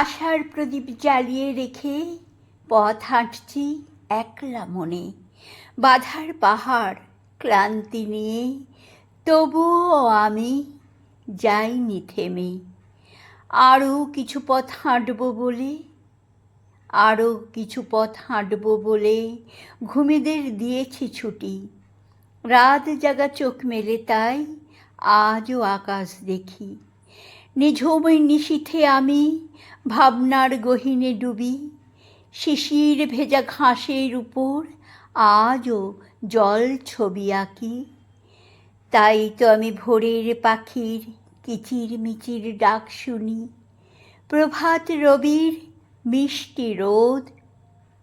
আশার প্রদীপ জ্বালিয়ে রেখে পথ হাঁটছি একলা মনে। বাধার পাহাড়, ক্লান্তি নিয়ে তবুও আমি যাইনি থেমে। আরও কিছু পথ হাঁটব বলে, আরও কিছু পথ হাঁটব বলে ঘুমিদের দিয়েছি ছুটি। রাত জাগা চোখ মেলে তাই আজও আকাশ দেখি। নিঝুম নিশীথে আমি ভাবনার গহীনে ডুবি। শিশির ভেজা ঘাসের উপর আজও জল ছবি আঁকি। তাই তো আমি ভোরের পাখির কিচির মিচির ডাক শুনি। প্রভাত রবির মিষ্টি রোদ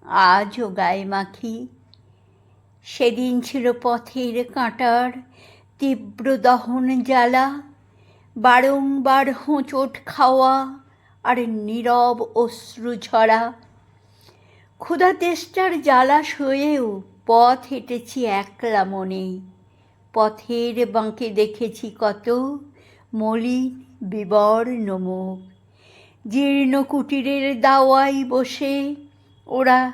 আজও গায়ে মাখি। সেদিন ছিল পথের কাঁটার তীব্র দহন জ্বালা। বারংবার হোঁচট খাওয়া আর নীরব অশ্রু ঝরা। ক্ষুধা তেষ্টার জ্বালা সয়েও পথ হেঁটেছি একলা মনে পথের বাঁকে দেখেছি কত মলিন বিবর্ণ মুখ জীর্ণ কুটিরের দাওয়ায় বসে ওরা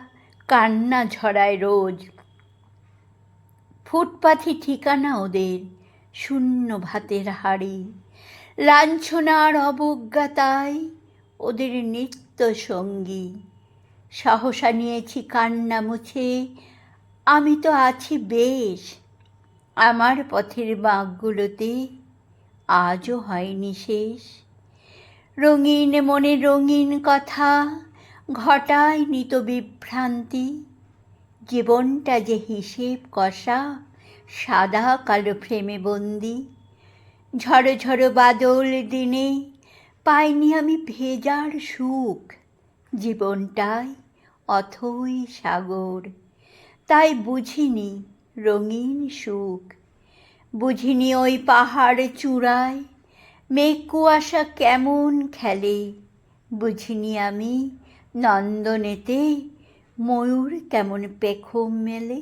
কান্না ঝরায় রোজ। ফুটপাথি ঠিকানা ওদের। শূন্য ভাতের হাড়ি। লাঞ্ছনার অবজ্ঞাতায় ওদের নিত্য সঙ্গী। সহসা নিয়েছি কান্না মুছে। আমি তো আছি বেশ। আমার পথের বাঁকগুলোতে আজও হয়নি শেষ। রঙিন মনে রঙিন কথা, ঘটায় নিত বিভ্রান্তি। জীবনটা যে হিসেব কষা সাদা কালো ফ্রেমে বন্দি। ঝড়ো ঝড়ো বাদল দিনে পাইনি আমি ভেজার সুখ। জীবনটাই অথই সাগর, তাই বুঝিনি রঙিন সুখ। বুঝিনি ওই পাহাড় চূড়ায় মেঘ কুয়াশা কেমন খেলে। বুঝিনি আমি নন্দনেতে ময়ূর কেমন পেখম মেলে।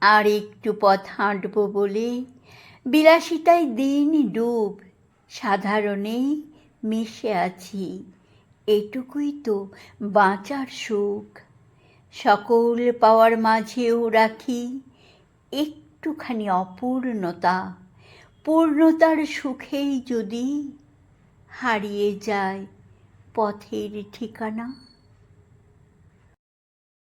আর একটু পথ হাঁটব বলে বিলাসিতায় দিন ডুব সাধারণে মিশে আছি। এটুকুই তো বাঁচার সুখ। সকল পাওয়ার মাঝেও রাখি একটুখানি অপূর্ণতা। পূর্ণতার সুখেই যদি হারিয়ে যায় পথের ঠিকানা।